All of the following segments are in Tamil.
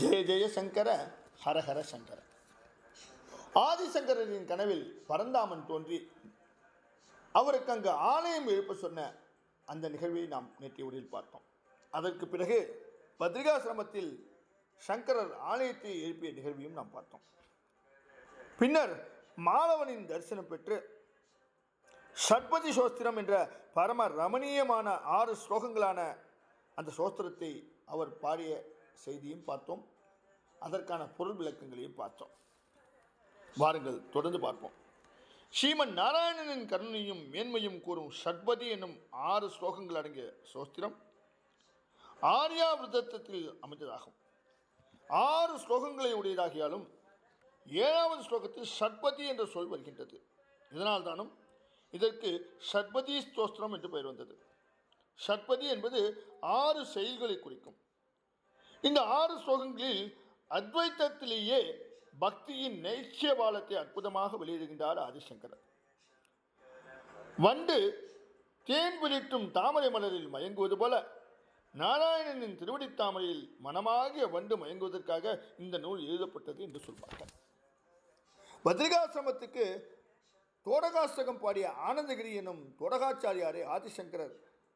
ஜெய ஜெய சங்கர ஹரஹர சங்கர. ஆதிசங்கரனின் கனவில் பரந்தாமன் தோன்றி அவருக்கு அங்கு ஆலயம் எழுப்ப சொன்ன அந்த நிகழ்வை நாம் நேற்றைய உரையில் பார்த்தோம். அதற்கு பிறகு பத்ரிகாசிரமத்தில் சங்கரர் ஆலயத்தை எழுப்பிய நிகழ்வையும் நாம் பார்த்தோம். பின்னர் மாலவனின் தரிசனம் பெற்று ஷட்பதி சோஸ்திரம் என்ற பரம ரமணீயமான ஆறு ஸ்லோகங்களான அந்த சோஸ்திரத்தை அவர் பாடிய செய்தியும் பார்த்தோம். அதற்கான பொருள் விளக்கங்களையும் பார்த்தோம். வாருங்கள் தொடர்ந்து பார்ப்போம். ஸ்ரீமன் நாராயணனின் கருணையும் மேன்மையும் கூறும் ஷட்பதி என்னும் ஆறு ஸ்லோகங்கள் அடங்கிய சோஸ்திரம் ஆர்யா விரதத்தில் அமைந்ததாகும். ஆறு ஸ்லோகங்களை உடையதாகியாலும் ஏழாவது ஸ்லோகத்தில் ஷட்பதி என்ற சொல் வருகின்றது. இதனால் தானும் இதற்கு ஷட்பதி ஸ்தோஸ்திரம் என்று பெயர் வந்தது. ஷட்பதி என்பது ஆறு செயல்களை குறிக்கும். இந்த ஆறு ஸ்லோகங்களில் அத்வைத்தத்திலேயே பக்தியின் நைச்சிய பாலத்தை அற்புதமாக வெளியிடுகின்றார் ஆதிசங்கரர் வண்டு தேன் விளிட்டும் தாமரை மலரில் மயங்குவது போல நாராயணனின் திருவடி தாமரையில் மனமாகிய வண்டு மயங்குவதற்காக இந்த நூல் எழுதப்பட்டது என்று சொல்வார்கள். பத்ரிகாசிரமத்துக்கு தோடகாசகம் பாடிய ஆனந்தகிரி எனும் தோடகாச்சாரியாரை ஆதிசங்கரர்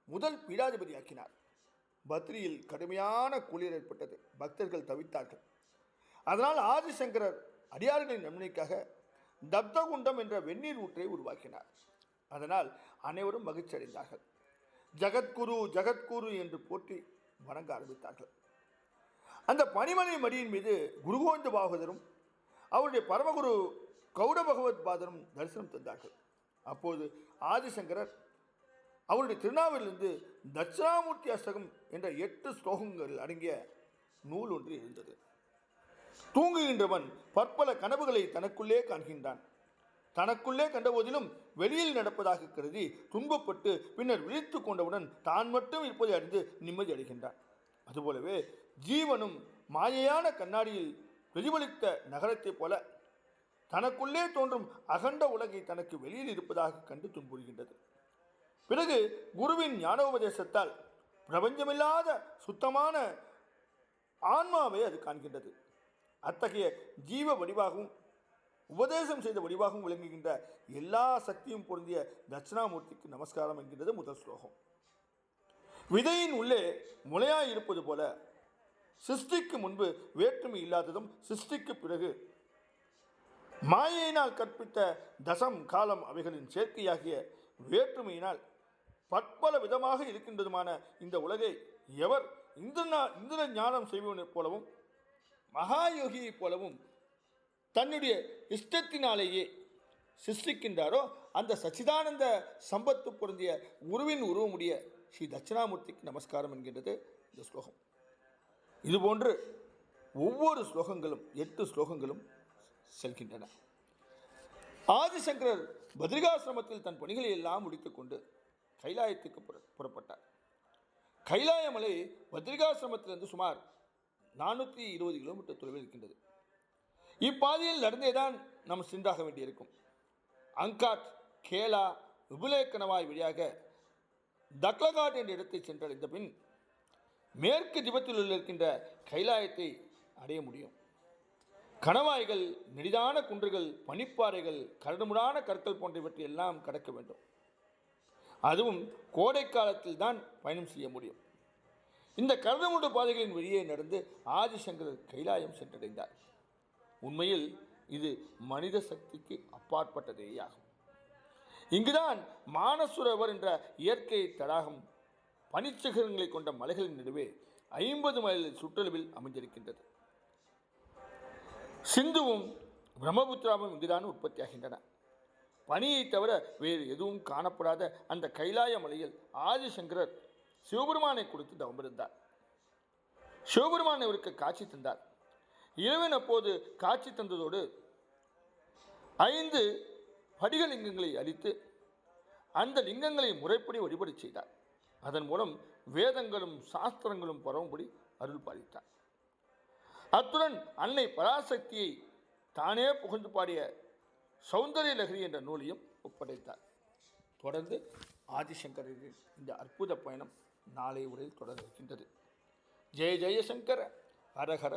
முதல் பீடாதிபதியாக்கினார். பத்ரியில் கடுமையான குளிர் ஏற்பட்டது. பக்தர்கள் தவித்தார்கள். அதனால் ஆதிசங்கரர் அடியார்களின் நன்மைக்காக தப்தகுண்டம் என்ற வெந்நீர் ஊற்றை உருவாக்கினார். அதனால் அனைவரும் மகிழ்ச்சி அடைந்தார்கள் ஜகத்குரு ஜகத்குரு என்று போற்றி வணங்க ஆரம்பித்தார்கள். அந்த பனிமலை மடியின் மீது குருகோந்த பாகவதரும் அவருடைய பரமகுரு கௌட பகவத் பாதரும் தரிசனம் தந்தார்கள். அப்போது ஆதிசங்கரர் அவருடைய திருநாவிலிருந்து தட்சிணாமூர்த்தி அஷ்டகம் என்ற எட்டு ஸ்லோகங்கள் அடங்கிய நூல் ஒன்று இருந்தது. தூங்குகின்றவன் பற்பல கனவுகளை தனக்குள்ளே காண்கின்றான். தனக்குள்ளே கண்டபோதிலும் வெளியில் நடப்பதாக கருதி துன்பப்பட்டு பின்னர் விழித்து கொண்டவுடன் தான் மட்டும் இருப்பதை அறிந்து நிம்மதி அடைகின்றான். அதுபோலவே ஜீவனும் மாயையான கண்ணாடியில் பிரதிபலித்த நகரத்தைப் போல தனக்குள்ளே தோன்றும் அகண்ட உலகை தனக்கு வெளியில் இருப்பதாக கண்டு துன்புறுகின்றது. பிறகு குருவின் ஞானோபதேசத்தால் பிரபஞ்சமில்லாத சுத்தமான ஆன்மாவை அது காண்கின்றது. அத்தகைய ஜீவ வடிவாகவும் உபதேசம் செய்த வடிவாகவும் விளங்குகின்ற எல்லா சக்தியும் பொருந்திய தட்சிணாமூர்த்திக்கு நமஸ்காரம் என்கின்றது முதல் ஸ்லோகம். விதையின் உள்ளே முளையாய் இருப்பது போல சிருஷ்டிக்கு முன்பு வேற்றுமை இல்லாததும் சிருஷ்டிக்கு பிறகு மாயையினால் கற்பித்த தசம் காலம் அவைகளின் சேர்க்கையாகிய வேற்றுமையினால் பற்பல விதமாக இருக்கின்றதுமான இந்த உலகை எவர் இந்திரனா இந்திர ஞானம் செய்வனைப் போலவும் மகாயோகியைப் போலவும் தன்னுடைய இஷ்டத்தினாலேயே சிருஷ்டிக்கின்றாரோ அந்த சச்சிதானந்த சம்பத்து பொருந்திய உருவின் உருவமுடைய ஸ்ரீ தட்சிணாமூர்த்திக்கு நமஸ்காரம் என்கின்றது இந்த ஸ்லோகம். இதுபோன்று ஒவ்வொரு ஸ்லோகங்களும் எட்டு ஸ்லோகங்களும் செல்கின்றன. ஆதிசங்கரர் பத்ரிகாசிரமத்தில் தன் பணிகளை எல்லாம் முடித்துக்கொண்டு கைலாயத்துக்கு புற- புறப்பட்டார். கைலாயமலை பத்ரிகாசிரமத்திலிருந்து சுமார் நானூற்றி இருபது கிலோமீட்டர் தொலைவில் இருக்கின்றது. இப்பாதையில் நடந்தேதான் நாம் சென்றாக வேண்டியிருக்கும். அங்காட் கேலா விபுலேக்கணவாய் வழியாக தக்லகாட் என்ற இடத்தை சென்றடைந்த பின் மேற்கு திபத்தில் உள்ள இருக்கின்ற கைலாயத்தை அடைய முடியும். கணவாய்கள் நெடிதான குன்றுகள் பனிப்பாறைகள் கரடுமுடான கற்கள் போன்றவற்றை எல்லாம் கடக்க வேண்டும். அதுவும் கோடை காலத்தில் தான் பயணம் செய்ய முடியும். இந்த கரதமுண்டு பாதைகளின் வழியே நடந்து ஆதிசங்கரர் கைலாயம் சென்றடைந்தார். உண்மையில் இது மனித சக்திக்கு அப்பாற்பட்டதேயாகும். இங்குதான் மானசுரவர் என்ற இயற்கை தடாகம் பனிச்சிகரங்களை கொண்ட மலைகளின் நடுவே ஐம்பது மைல் சுற்றளவில் அமைந்திருக்கின்றது. சிந்துவும் பிரம்மபுத்திராவும் இங்குதான் உற்பத்தியாகின்றன. பனியை தவிர வேறு எதுவும் காணப்படாத அந்த கைலாய மலையில் ஆதிசங்கரர் சிவபெருமானை கொடுத்து தவமிருந்தார். சிவபெருமான் இவருக்கு காட்சி தந்தார். இறைவன் அப்போது காட்சி தந்ததோடு ஐந்து படிகலிங்கங்களை அளித்து அந்த லிங்கங்களை முறைப்படி வழிபடு செய்தார். அதன் மூலம் வேதங்களும் சாஸ்திரங்களும் பரவும்படி அருள் பாலித்தார். அத்துடன் அன்னை பராசக்தியை தானே புகழ்ந்து பாடிய சௌந்தரிய லகரி என்ற நூலையும் ஒப்படைத்தார். தொடர்ந்து ஆதிசங்கரின் இந்த அற்புத பயணம் நாளை உரையில் தொடர இருக்கின்றது ஜெய ஜெயசங்கர ஹரஹர